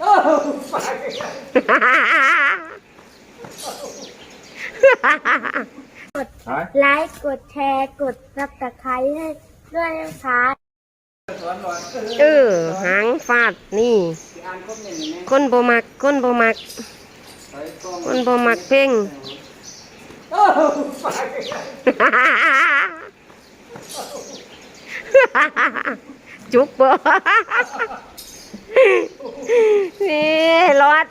โอ้ฝากไลค์กดแชร์กดซับสไครต์ให้ด้วยนะคะสอนหน่อยเออหางฟาดนี่อ่านคอมเมนต์นี่แม่คนบ่มักคนบ่มักใส่กล้องคนบ่มักเพ่งโอ้ฝากจุกบ่ นี่รอด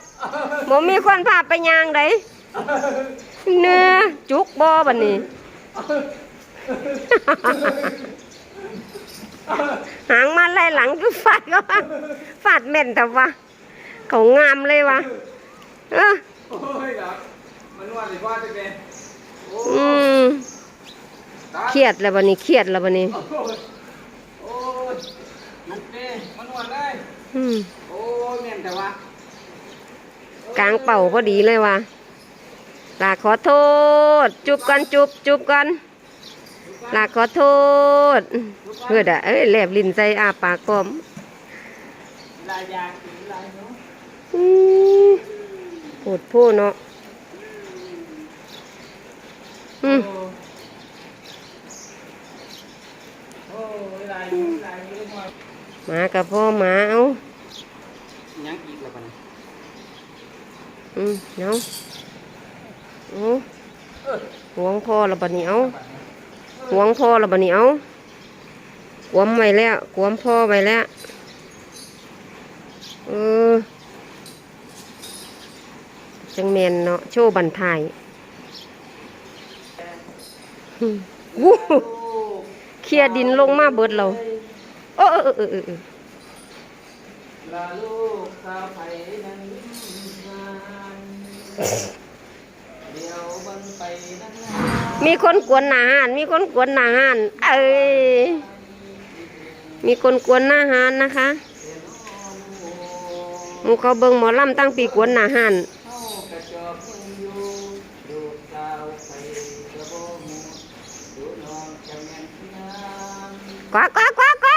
บ่มีคนพาไปย่างไดเนื้อจุกบ่บัดนี้ หางมาไล่หลังคือฟาดก็ว่าฟาดแม่นแต่ว่าเขางามเลยวะเออโอ้ยครับมันว่าสิว่าจะเป็นโอ้อืมตาเครียดแล้วบัดนี้เครียดแล้วบัดนี้ โอ้ยโอ้ยลุกเด้มันว่าได้ อืม โอ้ยแม่นแต่ว่ากลางเป่าพอดีเลยว่ะลาขอโทษ จุบกันจุบจุบกันลาขอโทษเพื่อดะเอ้ยแลบลิ้นใจอาปากกลมลายยางลายเนาะอืมโหดโพ่เนาะอืมโอ้ยลายนี้ลายนี้มาหมากับพ่อหมาเอา ยังอีกแล้วปะเนี่ยอืมเอาเอาหวงพ่อและบัดนี้เอาหวงพ่อและบัดนี้เอากวมไว้แล้วกวมพ่อไว้แล้วเออจังแมนเนาะโชว์บันทายอืมวู้เคลียร์ดินลงมาเบิดเราเออเออเออเออเออ ลาลูกสาวไผ่นั้นงานเดี๋ยวบันไปนั้นงานมีคนกวนหนาหานมีคนกวนหนาหานเอ้ยมีคนกวนหน้าหานนะคะหมูเขาเบิ่งหมอลำตั้งปีกวนหนาหานเข้ากระจอกยังอยู่ดูดสาวไผ่กระโบหมูดูน้องจะแม่นงามกว่ากว่ากว่ากว่า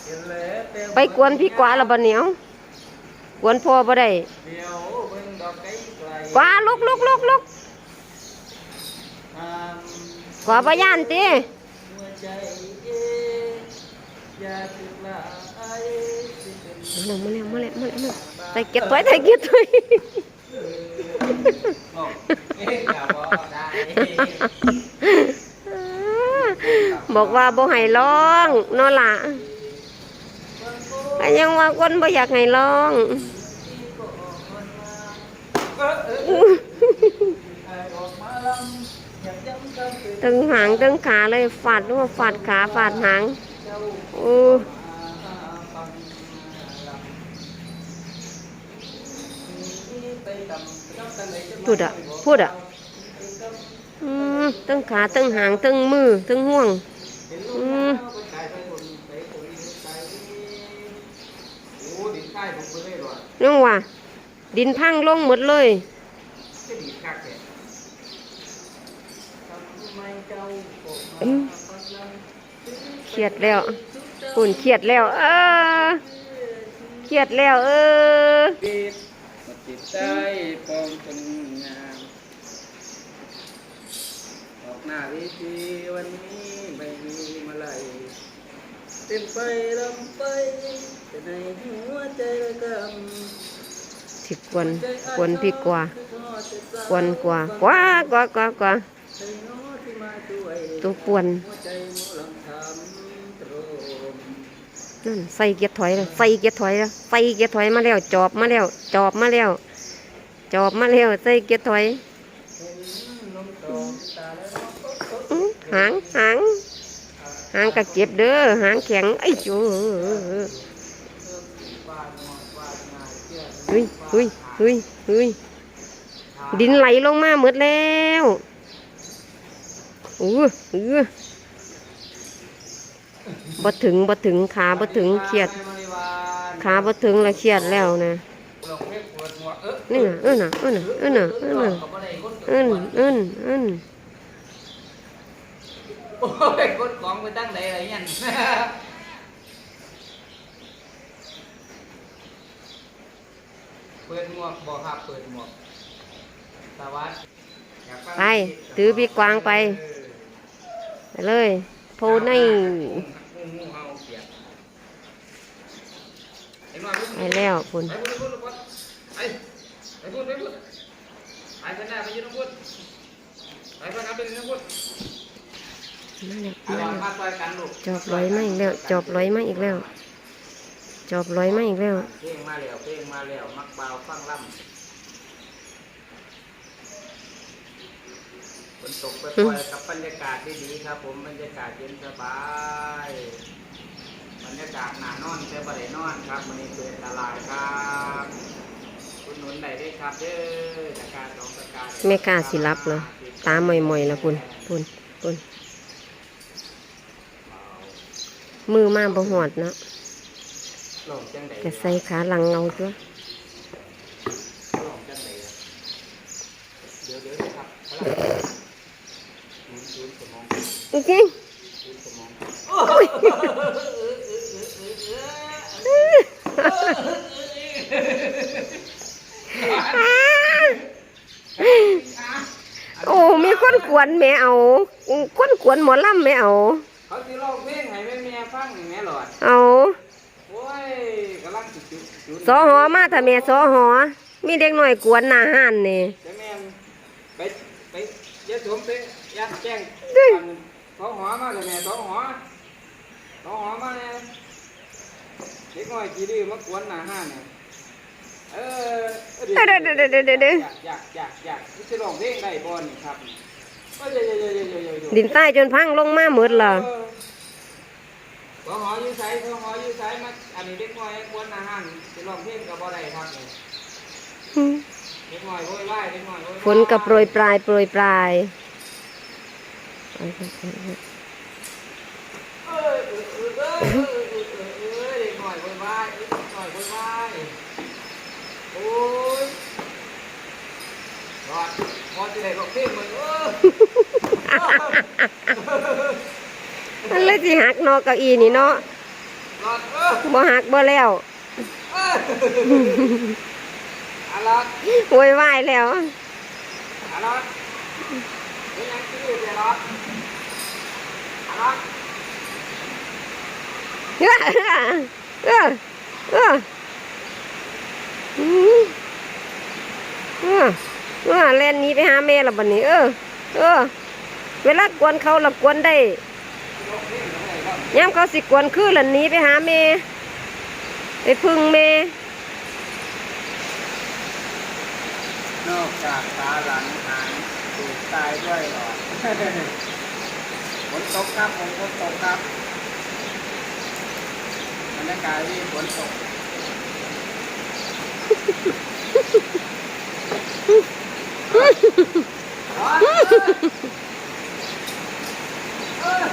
เห็นแล้วแต่ ไปกวนพี่กวาละบันเหนียวกวนพ่อบ่ได้กวาลุกลุกลุกลุกกวาบ่ย่านติหัวใจเลยมาแล้วมาแล้วมาแล้วมาแล้วใส่เก็บถอยใส่เก็บได้บอกว่าบ่ให้ร้องนาะล่ะ ยังว่าคนบ่อยากให้ร้องตึงหางตึงขาเลยฟาดว่าฟาดขาฟาดหางโอ้พูดอะพูดอะอืมตึงขาตึงหางตึงมือตึงห่วงอืม โอ้ดินค่ายผมไปเล ยหรอน้องว่า ดินพังลงหมดเลยเครียดแล้วปุ่นเครียดแล้ว เออเครียดแล้วเออติดใจปองคนงามออกหน้าเวิธีวันนี้ไม่มีมาลัยเต็มไปลำไปแต่ในหัวใจระกำ สิกวนกวนพี่กว่ากวนกว่ากว่ากว่ากว่ากว่าตัวป่วนนั่นใส่เกียร์ถอยเลยใส่เกียร์ถอยแล้วใส่เกียร์ถอยมาแล้ว จอบมาแล้ว จอบมาแล้ว จอบมาแล้วใส่เกียร์ถอยหางหางหางกระเจ็บเด้อหางแข็งไอ้โฉ เฮ้ยเฮ้ยเฮ้ยเฮ้ยดินไหลลงมาหมดแล้วอู้อู้บ่ถึงบ่ถึงขาบ่ถึงเครียด ขาบ่ถึงแล้วเครียดแล้วนะนี่น่ะเออน่ะเออน่ะเออน่ะเออน่ะเอิ้นเอิ้นเอิ้นโอ้ยกดของไปตั้งไหนอะไรเงี้ ปิดหมวกบอกครับเปิดหมวกสวัสดีอยากฟังไปถือปีกวางไป เออไปเลยโพในงูงูเห่าเปียกเห็นว่าลูกไปแล้วคุณไปพูดไปพูดไปไปพูดไปพูดไปข้างหน้าไปยืนตรงพูดไปข้างหน้าไปยืนตรงพูดมาแล้วเอามาล่ะแล้วมาซอยกันลูกจอบร้อยมาอีกแล้ว จอบร้อยมาอีกแล้ว จอบร้อยมาอีกแล้วเพลงมาแล้วเพลงมาแล้วมักเบาฟังล่ำฝนตกไปปล่อยๆกับบรรยากาศดีๆครับ ผมบรรยากาศเย็นสบายบรรยากาศหนานอนแต่บ่ได้นอนครับวันนี้เปิดตลาดครับคุณหนุนได้ด้วยครับเด้อจากการสองประการแม่กล้าสิรับเหรอตาหม่อยๆแล้วคุณคุณคุณมือมาบ่หอดเนาะ ลงจังใดจะใส่ขาหลังเงาจ้ะลงจังใดเดี๋ยวเดี๋ยวครับพลังศูนย์ศูนย์สมองจริงศูนย์สมองโอ้มีคนกวนแม่เอาคนกวนหมอลำแม่เอาเขาสิร้องเพลงให้แม่แม่ฟังให้แม่หลอดเอา โอ้ยกำลังจุดจุดจุด สอหอมาถ้าแม่สอหอมีเด็กน้อยกวนหน้าห้านนี่เดี๋ยวแม่ไปไปเดี๋ยวผมไปยัดแจ้งเด้ยสองหอมาเลยแม่สองหอสองหอมาเนี่ยเด็กน้อยกี่ดื้อมากวนหน้าห้านเนี่ยเออเด้อเด้อเด้อเด้อเด้อเด้ออยากอยากอยากอยากจะร้องเพลงได้บ่นี่ครับเอ้ยเดี๋ยวเดี๋ยวเดี๋ยวเดี๋ยวเดี๋ยวเดี๋ยวดินใต้จนพังลงมาหมดละสอ งหออยู่ไสสองหออยู่ไสมาอันนี้เด็กน้อยกวนหน้าห้านจะร้องเพลงกับบ่ได้ครับนี่เด็กน้อยโวยวายเด็กน้อยโวยวายฝนกับโปรยปลายโปรยปลายเอ้ยเออเออเออเออเออเออเออเด็กน้อยโวยวายเด็กน้อยโวยวายโอ้ยรอดพอจะได้ร้องเพลงมันเออ มันเลยสิหักเนอเก้าอี้นี่เนาะรอดเออบ่หักบ่แล้วเอออะรอดโวยวายแล้วอะรอดเป็นยังชื่อเดี๋ยวรอดอะรอดเออเออเอออืมเออเออเล่นหนี้ไปหาแม่และบัดนี้ เออ เออ เวลากวนเขาละกวนได้ ยามเขาสิกวนคือละหนี้ไปหาแม่ไปพึ่งแม่นอกจากตาหลังหางถูกตายด้วยหรอดฝนตกครับผมฝนตกครับบรรยากาศที่ฝนตกร้อนเออเออ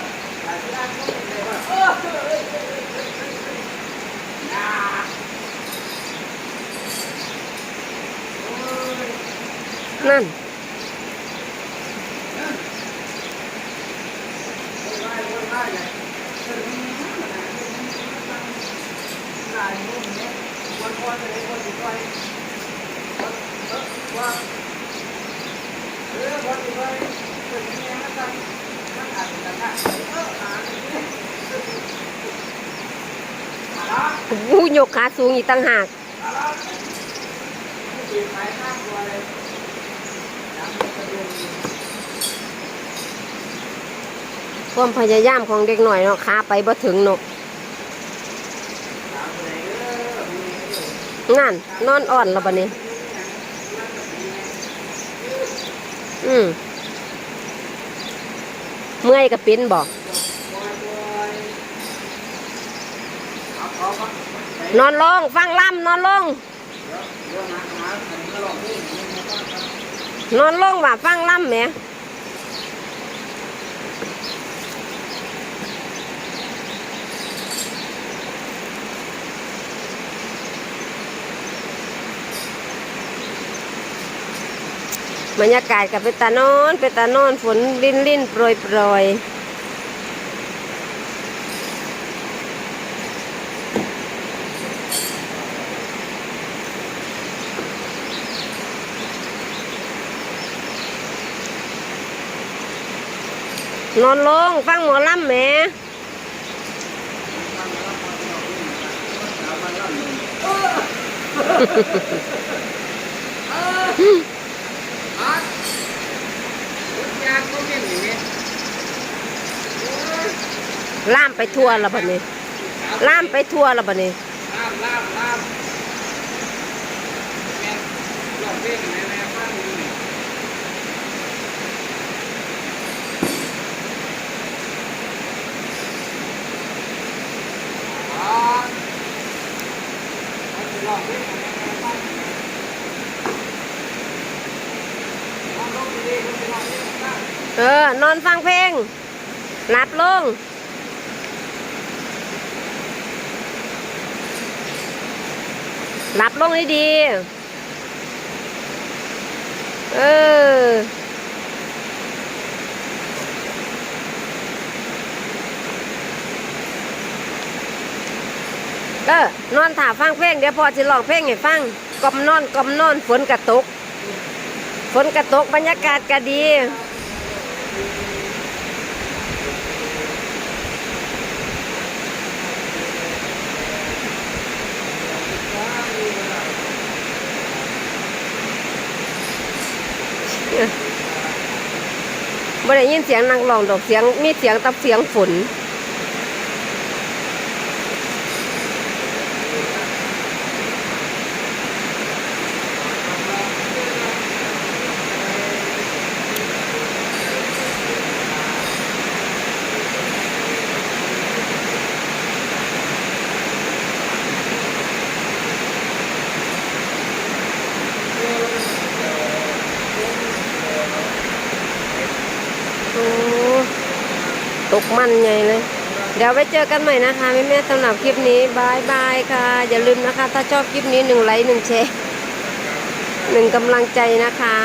แต่ที่ด้านก็ไม่ได้ว่าเออเออเออเออเอออ่าโอ้ย นั่นอู้ยกขาสูงอีกต่างหาก ความพยายามของเด็กหน่อยเนาะขาไปบ่ถึงเนาะนั่นนอนอ่อนแล้วบัดนี้ อืมเมื่อยก็เป็นบอกนอนลง ฟังล่ำนอนลง นอนลงว่าฟังล่ำแหมบรรยากาศกับเป็นตานอน เป็นตานอนฝนลินลินโปรยโปรย นอนลงฟังหมอลำแหมล่ามไปทั่วและบัดนี้ล่ามไปทั่วและบัดนี้ล่ามล่ามล่ามแม่ลองเล่นแม่แม่ฟังดูนี่อ๋อ เออ นอนฟังเพลงหลับลงหลับลงดี เออ เออนอนถ่าฟังเพลงเดี๋ยวพอจะลองเพลงให้ฟังกลมนอนกลมนอนฝนกระตก ฝนกระตกบรรยากาศก็ดีไม่ได้ยินเสียงนักร้องดอกเสียงมีเสียงตับเสียงฝน กมันใหญ่เลย เดี๋ยวไว้เจอกันใหม่นะคะแม่แม่ๆสำหรับคลิปนี้บายบายค่ะ อย่าลืมนะคะ ถ้าชอบคลิปนี้หนึ่งไลค์หนึ่งแชร์หนึ่งกำลังใจนะคะ